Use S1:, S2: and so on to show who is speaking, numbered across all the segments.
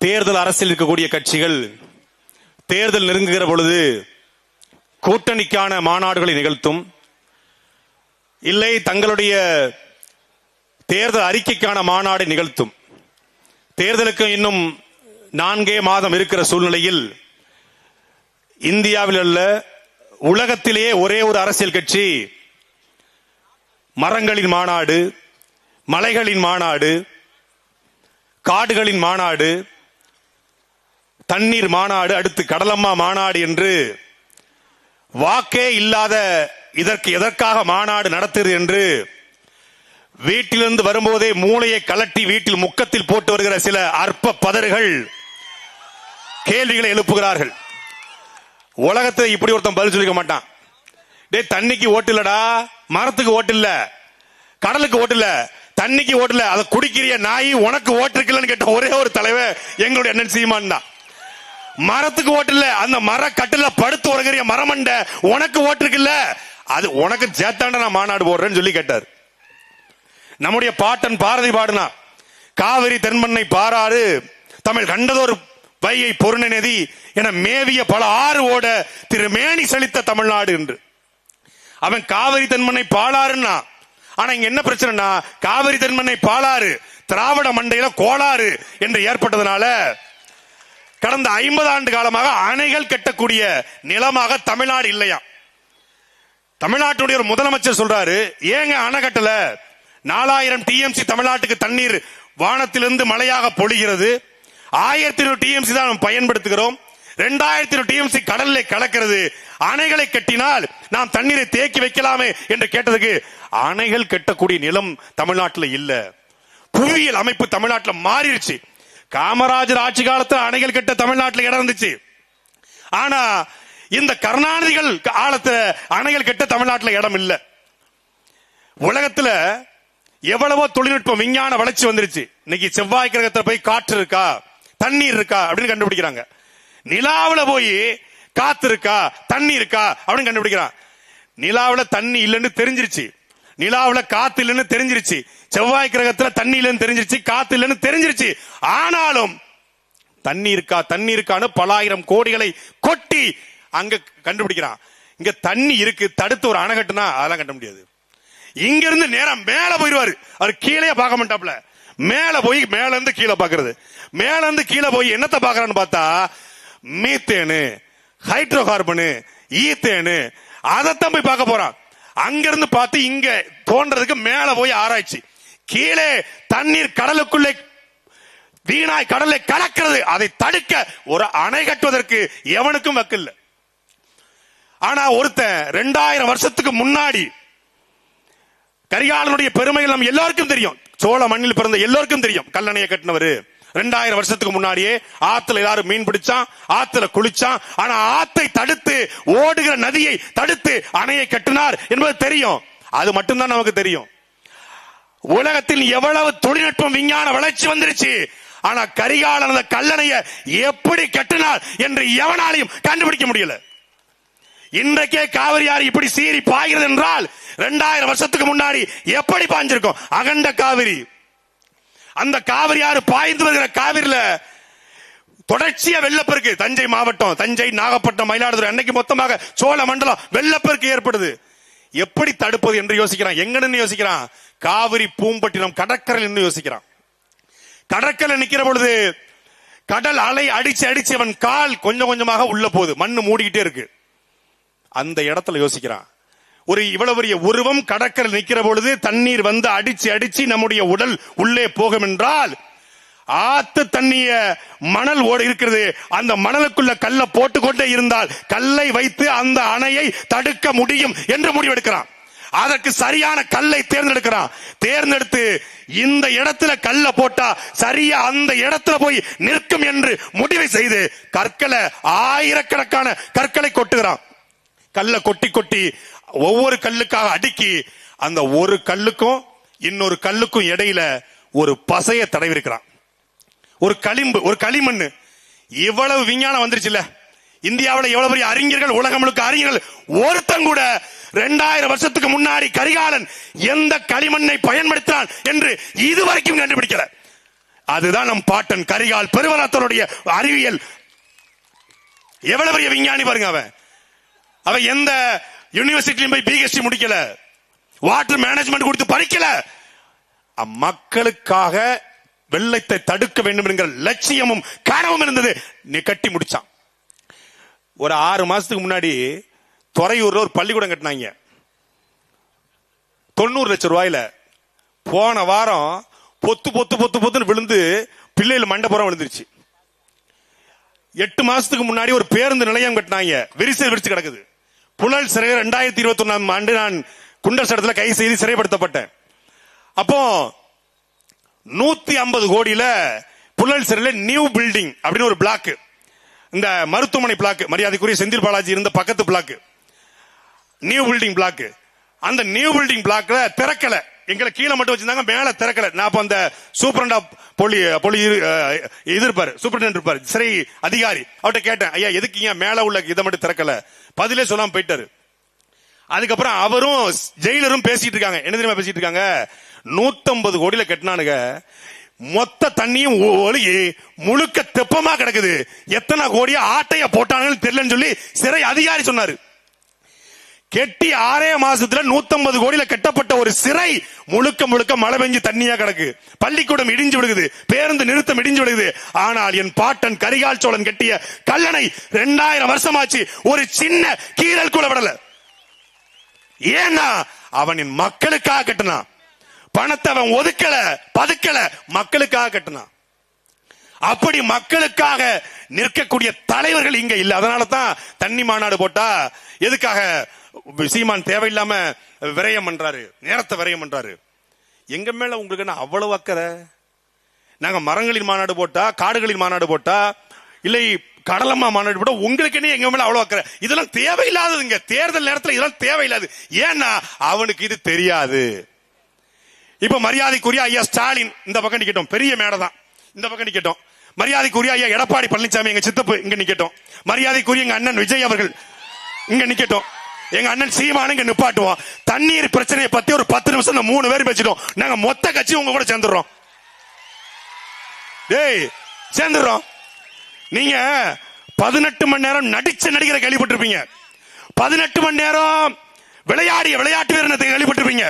S1: தேர்தல் அரசியல் இருக்கக்கூடிய கட்சிகள் தேர்தல் நெருங்குகிற பொழுது கூட்டணிக்கான மாநாடுகளை நிகழ்த்தும். இல்லை தங்களுடைய தேர்தல் அறிக்கைக்கான மாநாடு நிகழ்த்தும். தேர்தலுக்கு இன்னும் நான்கே மாதம் இருக்கிற சூழ்நிலையில் இந்தியாவில் உள்ள உலகத்திலேயே ஒரே ஒரு அரசியல் கட்சி மரங்களின் மாநாடு மலைகளின் மாநாடு காடுகளின் மாநாடு தண்ணீர் மாநாடு அடுத்து கடலம்மா மாநாடு என்று வாக்கே இல்லாத இதற்கு எதற்காக மாநாடு நடத்துகிறது என்று வீட்டிலிருந்து வரும்போதே மூளையை கலட்டி வீட்டில் முக்கத்தில் போட்டு வருகிற சில அற்ப பதறுகள் கேள்விகளை எழுப்புகிறார்கள். உலகத்தில் இப்படி ஒருத்தன் பதில் சொல்லிக்க மாட்டான். டேய் தண்ணிக்கு ஓட்டு இல்லடா மரத்துக்கு ஓட்டு இல்ல கடலுக்கு ஓட்டு இல்ல தண்ணிக்கு ஓட்டு இல்ல அதை குடிக்கிறிய நாய் உனக்கு ஓட்டு இருக்குல்லன்னு கேட்ட ஒரே ஒரு தலைவர் எங்களுடைய அண்ணன் சீமான் தான். மரத்துக்கு ஓட்டு இல்ல. அந்த மர கட்டுல படுத்து உறங்குறிய மரமண்ட உனக்கு ஓட்டு இருக்குல்ல? அது உனக்கு சேத்தாண்ட நான் மாநாடு போடுறேன்னு சொல்லி கேட்டார். நம்முடைய பாட்டன் பாரதி பாடுனா காவிரி தென்மண்ணை பாராறு தமிழ் கண்டதொரு வையை பொருண நதி என மேவிய பல ஆறு ஓட திரு மேனி செழித்த தமிழ்நாடு என்று. அவன் காவிரி தென்மண்ணை பாலாறுன்னா ஆனா இங்க என்ன பிரச்சனைனா காவிரி தென்மண்ணை பாலாறு திராவிட மண்டையில கோளாறு என்று ஏற்பட்டதுனால கடந்த ஐம்பது ஆண்டு காலமாக அணைகள் கட்டக்கூடிய நிலமாக தமிழ்நாடு இல்லையா? தமிழ்நாட்டுடைய ஒரு முதலமைச்சர் சொல்றாரு ஏங்க அணை கட்டல? நாலாயிரம் டிஎம்சி தமிழ்நாட்டுக்கு தண்ணீர் வானத்திலிருந்து மழையாக பொழிகிறது. ஆயிரத்தி நூறு டிஎம்சி தான் பயன்படுத்துகிறோம். ரெண்டாயிரத்தி நூறு டிஎம்சி கடல்ல கலக்கிறது. அணைகளை கட்டினால் நாம் தண்ணீரை தேக்கி வைக்கலாமே என்று கேட்டதுக்கு அணைகள் கட்டக்கூடிய நிலம் தமிழ்நாட்டில் இல்ல. புவியியல் அமைப்பு தமிழ்நாட்டில் மாறிடுச்சு. காமராஜர் ஆட்சி காலத்தில் அணைகள் கட்ட தமிழ்நாட்டில் இடம் இருந்துச்சு. ஆனா இந்த கருணாநிதிகள் காலத்துல அணைகள் கட்ட தமிழ்நாட்டில் இடம் இல்லை. உலகத்துல எவ்வளவோ தொழில்நுட்பம் விஞ்ஞான வளர்ச்சி வந்துருச்சு. இன்னைக்கு செவ்வாய் கிரகத்துல போய் காற்று இருக்கா? தண்ணீர் இருக்கா? அப்படின்னு கண்டுபிடிக்கிறாங்க. நிலாவில் போய் காத்து இருக்கா? தண்ணி இருக்கா? அப்படின்னு கண்டுபிடிக்கிறான். நிலாவில் தண்ணி இல்லைன்னு தெரிஞ்சிருச்சு. நிலாவுல காத்து இல்லைன்னு தெரிஞ்சிருச்சு. செவ்வாய் கிரகத்துல தண்ணி இல்லைன்னு தெரிஞ்சிருச்சு காத்து இல்லைன்னு தெரிஞ்சிருச்சு. ஆனாலும் தண்ணி இருக்கா தண்ணி இருக்கான்னு பலாயிரம் கோடிகளை கொட்டி அங்க கண்டுபிடிக்கிறான். இங்க தண்ணி இருக்கு தடுத்து ஒரு அணைகட்டுனா அதெல்லாம் கட்ட முடியாது. இங்க இருந்து நேரம் மேல போயிருவாரு. அவர் கீழே பார்க்க மாட்டாப்ல மேல போய் மேல இருந்து கீழே பாக்குறது மேல இருந்து கீழே போய் என்னத்தை பாக்குறான்னு பார்த்தா மீத்தேனு ஹைட்ரோ கார்பனு ஈத்தேனு அதைத்தான் போய் பார்க்க போறான். அங்க இருந்து பார்த்து இங்க தோன்றதுக்கு மேல போய் ஆராய்ச்சி. கீழே தண்ணீர் கடலுக்குள்ளே வீணாய் கடலை கலக்கிறது. அதை தடுக்க ஒரு அணை கட்டுவதற்கு எவனுக்கும் வக்கில்ல. ஆனா ஒருத்தன் ரெண்டாயிரம் வருஷத்துக்கு முன்னாடி கரிகாலனுடைய பெருமைகள் நம்ம எல்லாருக்கும் தெரியும். சோழ மண்ணில் பிறந்த எல்லாருக்கும் தெரியும். கல்லணையை கட்டினவர். ரெண்டாயிரம் வருஷத்துக்கு முன்னாடியே ஆத்துல எல்லாரும் மீன் பிடிச்சான் ஆத்துல குளிச்சான். ஆனா ஆத்தை தடுத்து ஓடுகிற நதியை தடுத்து அணையை கட்டினார் என்பது தெரியும். அது மட்டும்தான் நமக்கு தெரியும். உலகத்தில் எவ்வளவு தொழில்நுட்பம் விஞ்ஞான வளர்ச்சி வந்துருச்சு. ஆனா கரிகாலன் அந்த கல்லணைய எப்படி கட்டினார் என்று எவனாலையும் கண்டுபிடிக்க முடியல. இன்றைக்கே காவிரி ஆறு இப்படி சீறி பாய்கிறது என்றால் ரெண்டாயிரம் வருஷத்துக்கு முன்னாடி எப்படி பாய்ஞ்சிருக்கும்? அகண்ட காவிரி. அந்த காவிரி ஆறு பாய்ந்து வருகிற காவிரியில தொடர்ச்சியா வெள்ளப்பெருக்கு. தஞ்சை மாவட்டம் தஞ்சை நாகப்பட்டினம் மயிலாடுதுறை அன்னைக்கு மொத்தமாக சோழ மண்டலம் வெள்ளப்பெருக்கு ஏற்படுது. எப்படி தடுப்பது என்று யோசிக்கிறான். எங்கன்னு யோசிக்கிறான். காவிரி பூம்பட்டினம் கடற்கரையில் என்று யோசிக்கிறான். கடற்கரை நிக்கிற பொழுது கடல் அலை அடிச்சு அடிச்சு அவன் கால் கொஞ்சம் கொஞ்சமாக உள்ள போகுது. மண்ணு மூடிக்கிட்டே இருக்கு. அந்த இடத்துல யோசிக்கிறான். ஒரு இவ்வளவு பெரிய உருவம் கடற்கரை நிற்கிற பொழுது தண்ணீர் வந்து அடிச்சு அடிச்சு நம்முடைய உடல் உள்ளே போகும் என்றால் ஆத்து தண்ணிய மணல் ஓடு இருக்கிறது. அந்த மணலுக்குள்ள கல்லை போட்டுக்கொண்டே இருந்தால் கல்லை வைத்து அந்த அணையை தடுக்க முடியும் என்று முடிவெடுக்கிறான். அதற்கு சரியான கல்லை தேர்ந்தெடுக்கிறான். தேர்ந்தெடுத்து இந்த இடத்துல கல்லை போட்டா சரியா அந்த இடத்துல போய் நிற்கும் என்று முடிவை செய்து கற்களை ஆயிரக்கணக்கான கற்களை கொட்டுகிறான். கல்லை கொட்டி கொட்டி ஒவ்வொரு கல்லுக்காக அடுக்கி அந்த ஒரு கல்லுக்கும் இன்னொரு கல்லுக்கும் இடையில ஒரு பசைய தடவி இருக்கிறான் ஒரு களிம்பு ஒரு களிமண் இவ்வளவு விஞ்ஞானம் வந்துருச்சுல்ல. இந்தியாவில் எவ்வளவு பெரிய அறிஞர்கள் உலகம் முழுக்க அறிஞர்கள் ஒருத்தன் கூட ரெண்டாயிரம் வருஷத்துக்கு முன்னாடி கரிகாலன் எந்த களிமண்ணை பயன்படுத்தினான் என்று இதுவரைக்கும் கண்டுபிடிக்கல. அதுதான் நம் பாட்டன் கரிகால் பெருவரத்தனுடைய அறிவியல். எவ்வளவு பெரிய விஞ்ஞானி பாருங்க அவன். அவன் எந்த யூனிவர்சிட்டியும் போய் பிஹெச்டி முடிக்கல. வாட்டர் மேனேஜ்மெண்ட் கொடுத்து படிக்கல. மக்களுக்காக வெள்ளத்தை தடுக்க வேண்டும் என்கிற லட்சியமும் கனவும் இருந்தது. நீ கட்டி முடிச்சான். ஒரு ஆறு மாசத்துக்கு முன்னாடி துறையூர்ல ஒரு பள்ளிக்கூடம் கட்டினாங்க. தொண்ணூறு லட்சம் ரூபாயில. போன வாரம் பொத்து பொத்து பொத்து பொத்துன்னு விழுந்து பிள்ளைகள் மண்டபுரம் விழுந்துருச்சு. எட்டு மாசத்துக்கு முன்னாடி ஒரு பேருந்து நிலையம் கட்டினாங்க. விரிசல் விரிச்சு கிடக்குது. புழல் சிறையில் ரெண்டாயிரத்தி இருபத்தி ஒன்னாம் ஆண்டு நான் குண்டர் சட்டத்தில் கை செய்து சிறைப்படுத்தப்பட்டேன். அப்போ நூத்தி ஐம்பது கோடியில புழல் சிறையில் நியூ பில்டிங் அப்படின்னு ஒரு பிளாக் இந்த மருத்துவமனை பிளாக் மரியாதைக்குரிய செந்தில் பாலாஜி இருந்த பக்கத்து பிளாக் நியூ பில்டிங் பிளாக் அந்த நியூ பில்டிங் பிளாக்ல திறக்கலை எங்களை கீழே மட்டும் வச்சிருந்தாங்க மேல திறக்கல. நான் அப்ப அந்த சூப்பரண்டா பொலி பொலி இது இருப்பாரு சூப்பரண்ட் இருப்பாரு சிறை அதிகாரி. அவர்கிட்ட கேட்டேன் ஐயா எதுக்கு ஏன் மேல உள்ள இதை மட்டும் திறக்கல? பதிலே சொல்லாம போயிட்டாரு. அதுக்கப்புறம் அவரும் ஜெயிலரும் பேசிட்டு இருக்காங்க. என்ன தெரியுமா பேசிட்டு இருக்காங்க? நூத்தம்பது கோடியில கட்டினானுங்க. மொத்த தண்ணியும் ஒ- ஒழுகி முழுக்க தெப்பமா கிடக்குது. எத்தனை கோடியா ஆட்டைய போட்டானுன்னு தெரியலன்னு சொல்லி சிறை அதிகாரி சொன்னாரு. கெட்டி ஆறே மாசத்துல 150 கோடியில கட்டப்பட்ட ஒரு சிறை முழுக்க முழுக்க மழை பெஞ்சு தண்ணியா கிடக்கு. பள்ளிக்கூடம் இடிஞ்சு விடுகுது பேருந்து நிறுத்தம் இடிஞ்சு விடுகுது ஆனால் என் பாட்டன் கரிகால் சோழன் கட்டிய கல்லணை ரெண்டாயிரம் வருஷமாச்சு. ஒரு சின்ன கீரல் கூட விடல. ஏன்னா அவனின் மக்களுக்காக கட்டினான் பணத்தை அவன் ஒதுக்கல பதுக்கல மக்களுக்காக கட்டினான் அப்படி மக்களுக்காக நிற்கக்கூடிய தலைவர்கள் இங்க இல்ல. அதனால தான் தண்ணி மாநாடு போட்டா எதுக்காக சீமான் தேவையில்லாம விரயம் பண்றாரு நேரத்தை விரயம் பண்றாரு. எங்க மேல உங்களுக்கு என்ன அவ்வளவு அக்கறை? நாங்க மரங்களின் மாநாடு போட்டா காடுகளின் மாநாடு போட்டா இல்லை கடலம்மா மாநாடு போட்டா உங்களுக்கு என்ன எங்க மேல அவ்வளவு அக்கறை? இதெல்லாம் தேவையில்லாததுங்க. தேர்தல் நேரத்துல இதெல்லாம் தேவையில்லாது. ஏன்னா அவனுக்கு இது தெரியாது. இப்ப மரியாதைக்குரிய ஐயா ஸ்டாலின் இந்த பக்கம் நிக்கட்டும். பெரிய மேடை தான். இந்த பக்கம் நிக்கட்டும். மரியாதைக்குரிய ஐயா எடப்பாடி பழனிசாமி எங்க சித்தப்பு இங்க நிக்கட்டும். மரியாதைக்குரிய எங்க அண்ணன் விஜய் அவர்கள் இங்க நிக்கட்டும். எங்க அண்ணன் சீமானுங்க நிப்பாட்டுவோம் தண்ணீர் பிரச்சனையை பத்தி ஒரு பத்து நிமிஷம் இந்த மூணு பேர் பேசிட்டோம். நாங்க மொத்த கட்சி உங்க கூட சேர்ந்துடுறோம். டேய் சேர்ந்துடுறோம். நீங்க பதினெட்டு மணி நேரம் நடிச்ச நடிகரை கேள்விப்பட்டிருப்பீங்க. பதினெட்டு மணி நேரம் விளையாடிய விளையாட்டு வீரனை கேள்விப்பட்டிருப்பீங்க.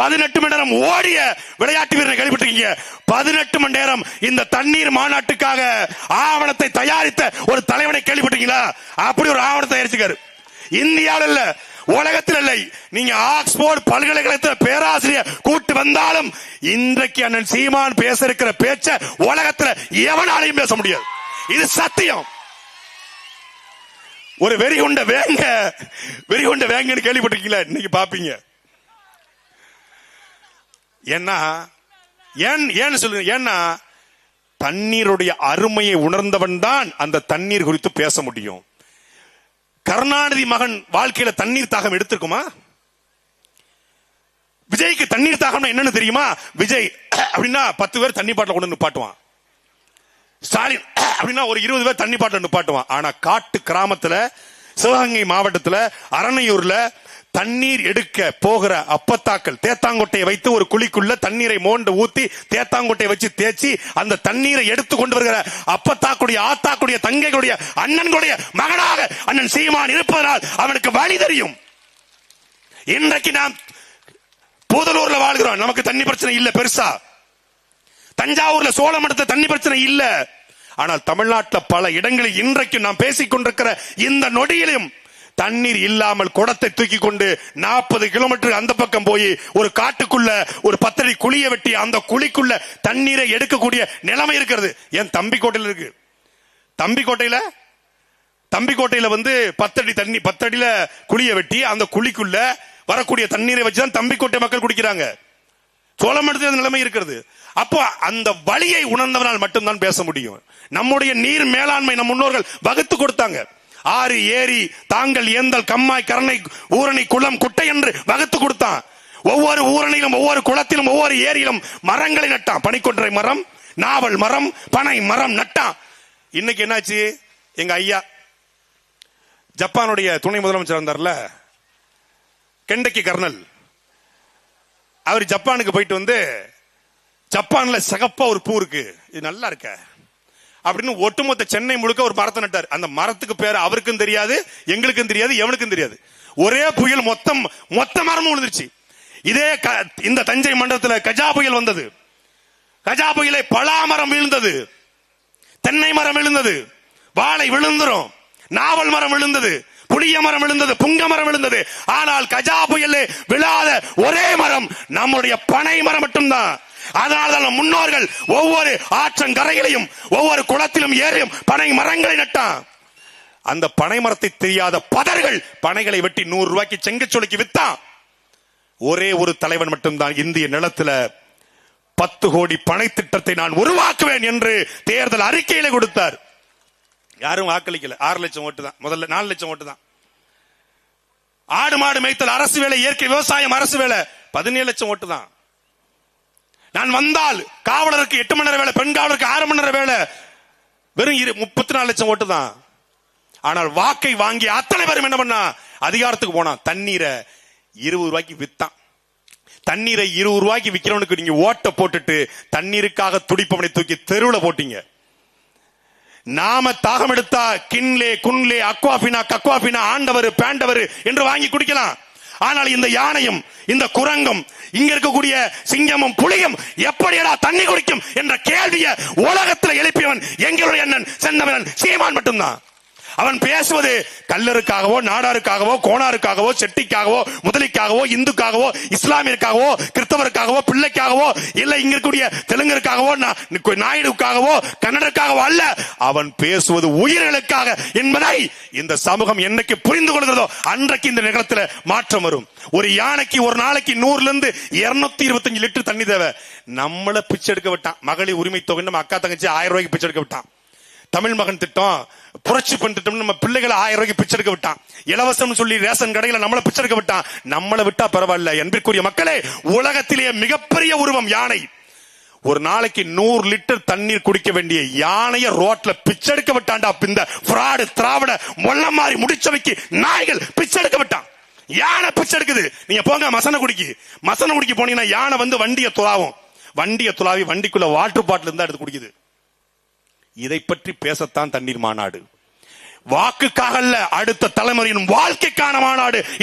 S1: பதினெட்டு மணி நேரம் ஓடிய விளையாட்டு வீரனை கேள்விப்பட்டிருக்கீங்க. பதினெட்டு மணி நேரம் இந்த தண்ணீர் மாநாட்டுக்காக ஆவணத்தை தயாரித்த ஒரு தலைவனை கேள்விப்பட்டீங்களா அப்படி ஒரு ஆவணத்தை தயாரிச்சுக்காரு இந்தியாவில் இல்ல உலகத்தில் இல்லை நீங்க ஆக்ஸ்போர்ட் பல்கலைக்கழகத்தில் பேராசிரியர் கூட்டு வந்தாலும் இன்றைக்கு அண்ணன் சீமான் பேச இருக்கிற பேச்ச உலகத்துல எவனாலையும் பேச முடியாது. இது சத்தியம். ஒரு வெறி கொண்ட வேங்க வெறி கொண்ட வேங்கன்னு கேள்விப்பட்டிருக்கீங்களா? இன்னைக்கு பாப்பீங்க. ஏன்னா ஏன் ஏன்னு சொல்லுங்க ஏன்னா தண்ணீருடைய அருமையை உணர்ந்தவன் தான் அந்த தண்ணீர் குறித்து பேச முடியும். கருணாநிதி மகன் வாழ்க்கையில தண்ணீர் தாகம் எடுத்திருக்குமா? விஜய்க்கு தண்ணீர் தாகம்னா என்னன்னு தெரியுமா? விஜய் அப்படின்னா பத்து பேர் தண்ணி பாட்டில் கொண்டு நிப்பாட்டுவான். ஸ்டாலின் அப்படின்னா ஒரு இருபது பேர் தண்ணி பாட்டில் நிப்பாட்டுவான். ஆனா காட்டு கிராமத்துல சிவகங்கை மாவட்டத்துல அரணையூர்ல தண்ணீர் எடுக்க போகிற அப்பத்தாக்கள் தேத்தாங்கொட்டையை வைத்து ஒரு குழிக்குள்ள தண்ணீரை மோண்டு ஊத்தி தேத்தாங்கொட்டையை வச்சு தேய்ச்சி அந்த தண்ணீரை எடுத்து கொண்டு வருகிற அப்பத்தாக்குடைய ஆத்தாக்குடைய தங்கைகளுடைய அண்ணன்களுடைய மகனாக அண்ணன் சீமான் இருப்பதனால் அவனுக்கு வழி தெரியும். இன்றைக்கு நாம் பூதலூர்ல வாழ்கிறோம். நமக்கு தண்ணி பிரச்சனை இல்ல பெருசா. தஞ்சாவூர்ல சோழமடத்துல தண்ணி பிரச்சனை இல்ல. ஆனால் தமிழ்நாட்டில் பல இடங்களில் இன்றைக்கு நாம் பேசிக் கொண்டிருக்கிற இந்த நொடியிலும் தண்ணீர் இல்லாமல் குடத்தை தூக்கி கொண்டு நாற்பது கிலோமீட்டர் அந்த பக்கம் போய் ஒரு காட்டுக்குள்ள ஒரு பத்தடி குழியை வெட்டி அந்த குழிக்குள்ள தண்ணீரை எடுக்கக்கூடிய நிலைமை இருக்கிறது. என் தம்பி கோட்டையில இருக்கு? தம்பி கோட்டையில தம்பி கோட்டையில வந்து பத்தடி தண்ணி பத்தடியில குழியை வெட்டி அந்த குழிக்குள்ள வரக்கூடிய தண்ணீரை வச்சுதான் தம்பிக்கோட்டை மக்கள் குடிக்கிறாங்க. சோழமண்டலத்தில் அந்த நிலைமை இருக்கிறது. அப்போ அந்த வழியை உணர்ந்தவனால் மட்டும்தான் பேச முடியும். நம்முடைய நீர் மேலாண்மை நம் முன்னோர்கள் வகுத்து கொடுத்தாங்க. ஆறு ஏரி தாங்கள் ஏந்தல் கம்மாய் கரணை ஊரணி குளம் குட்டை என்று வகுத்து கொடுத்தான். ஒவ்வொரு ஊரணியிலும் ஒவ்வொரு குளத்திலும் ஒவ்வொரு ஏரியிலும் மரங்களை நட்டான். பனிக்கொன்றை மரம் நாவல் மரம் பனை மரம் நட்டான். இன்னைக்கு என்னாச்சு? எங்க ஐயா ஜப்பானுடைய துணை முதலமைச்சர் இருந்தார்ல கெண்டக்கி கர்னல். அவர் ஜப்பானுக்கு போயிட்டு வந்து ஜப்பான்ல சகப்பா ஒரு பூ இருக்கு. இது நல்லா இருக்க. அப்படின்னு ஒட்டுமொத்த சென்னை முழுக்க ஒரு மரத்தை நட்டார். அந்த மரத்துக்கு பேர் அவருக்கும் தெரியாது எங்களுக்கும் தெரியாது எவனுக்கும் தெரியாது. ஒரே புயல் மொத்தம் மொத்த மரமும் விழுந்துருச்சு. இதே க- இந்த தஞ்சை மண்டலத்தில் கஜா புயல் வந்தது. கஜா புயலை பலாமரம் விழுந்தது. தென்னை மரம் விழுந்தது. வாழை விழுந்துரும். நாவல் மரம் விழுந்தது. புளிய மரம் விழுந்தது. புங்க மரம் விழுந்தது. ஆனால் கஜா புயல் விழாத ஒரே மரம் நம்முடைய பனை மரம் மட்டும்தான். அதனால்தான் முன்னோர்கள் ஒவ்வொரு ஆற்றங்கரையிலையும் ஒவ்வொரு குளத்திலும் ஏறியும் பனை மரங்களை நட்டான். அந்த பனை மரத்தை தெரியாத பதர்கள் பனைகளை வெட்டி நூறு ரூபாய்க்கு செங்கச்சொலிக்கு வித்தான். ஒரே ஒரு தலைவன் மட்டும்தான் இந்திய நிலத்துல பத்து கோடி பனை திட்டத்தை நான் உருவாக்குவேன் என்று தேர்தல் அறிக்கையில கொடுத்தார். யாரும் வாக்களிக்கல. ஆறு லட்சம் ஓட்டு தான். முதல்ல நாலு லட்சம் ஓட்டு தான். ஆடு மாடு மேய்த்தல் அரசு வேலை இயற்கை விவசாயம் அரசு வேலை. பதினேழு லட்சம் ஓட்டு தான். நான் வந்தால் காவலருக்கு எட்டு மணி நேரம் வேலை பெண் காவலருக்கு ஆறு மணி நேரம் வேலை. வெறும் இரு- முப்பத்தி நாலு லட்சம் ஓட்டு தான். ஆனால் வாக்கை வாங்கி அத்தனை பேரும் என்ன பண்ணா? அதிகாரத்துக்கு போனான் தண்ணீரை இருபது ரூபாய்க்கு வித்தான். தண்ணீரை இருபது ரூபாய்க்கு விற்கிறவனுக்கு நீங்க ஓட்ட போட்டுட்டு தண்ணீருக்காக துடிப்பவனை தூக்கி தெருவில் போட்டீங்க. நாம தாகம் எடுத்தா கின்லே குன்லே அக்வாபினா கக்வாபினா ஆண்டவர் பேண்டவர் என்று வாங்கி குடிக்கலாம். ஆனால் இந்த யானையும் இந்த குரங்கும் இங்க இருக்கக்கூடிய சிங்கமும் புலியும் எப்படியடா தண்ணி குடிக்கும் என்ற கேள்வியை உலகத்தில் எழுப்பியவன் எங்களுடைய அண்ணன் செந்தமிழன் சீமான் மட்டும்தான். அவன் பேசுவது கல்லருக்காகவோ நாடாருக்காகவோ கோணாருக்காகவோ செட்டிக்காகவோ முதலிக்காகவோ இந்துக்காகவோ இஸ்லாமியருக்காகவோ கிறிஸ்தவருக்காகவோ பிள்ளைக்காகவோ இல்ல இங்க இருக்கக்கூடிய தெலுங்கருக்காகவோ நாயுடுக்காகவோ கன்னடருக்காகவோ அல்ல. அவன் பேசுவது உயிர்களுக்காக என்பதை இந்த சமூகம் என்னைக்கு புரிந்து கொள்கிறதோ அன்றைக்கு இந்த நிகழத்துல மாற்றம் வரும். ஒரு யானைக்கு ஒரு நாளைக்கு நூறுல இருந்து இருநூத்தி இருபத்தஞ்சு லிட்டர் தண்ணி தேவை. நம்மள பிச்சை எடுக்க விட்டான். மகளிர் உரிமை தொகை நம்ம அக்கா தங்கச்சி ஆயிரம் ரூபாய்க்கு பிச்சை எடுக்க விட்டான். தமிழ் மகன் திட்டம் புரட்சி பண்ணிட்டோம் நம்ம பிள்ளைகளை ஆயிரம் ரூபாய்க்கு பிச்சை எடுக்க விட்டான். இலவசம் சொல்லி ரேஷன் கடையில நம்மள பிச்சை எடுக்க விட்டான். நம்மளை விட்டா பரவாயில்ல. என்பதற்குரிய மக்களே உலகத்திலேயே மிகப்பெரிய உருவம் யானை. ஒரு நாளைக்கு நூறு லிட்டர் தண்ணீர் குடிக்க வேண்டிய யானைய ரோட்ல பிச்சை எடுக்க விட்டான்டா. இந்த ஃப்ராடு திராவிட மொல்ல மாதிரி முடிச்சவைக்கு நாய்கள் பிச்சை எடுக்க விட்டான். யானை பிச்சை எடுக்குது. நீங்க போங்க மசன குடிக்கு. மசன குடிக்கு போனீங்கன்னா யானை வந்து வண்டியை துளாவும். வண்டியை துளாவி வண்டிக்குள்ள வாட்டர் பாட்டில் இருந்தா எடுத்து குடிக்குது. இதை பற்றி பேசத்தான் தண்ணீர் மாநாடு. வாக்குக்காக அல்ல அடுத்த தலைமுறையின் வாழ்க்கைக்கான மாநாடு.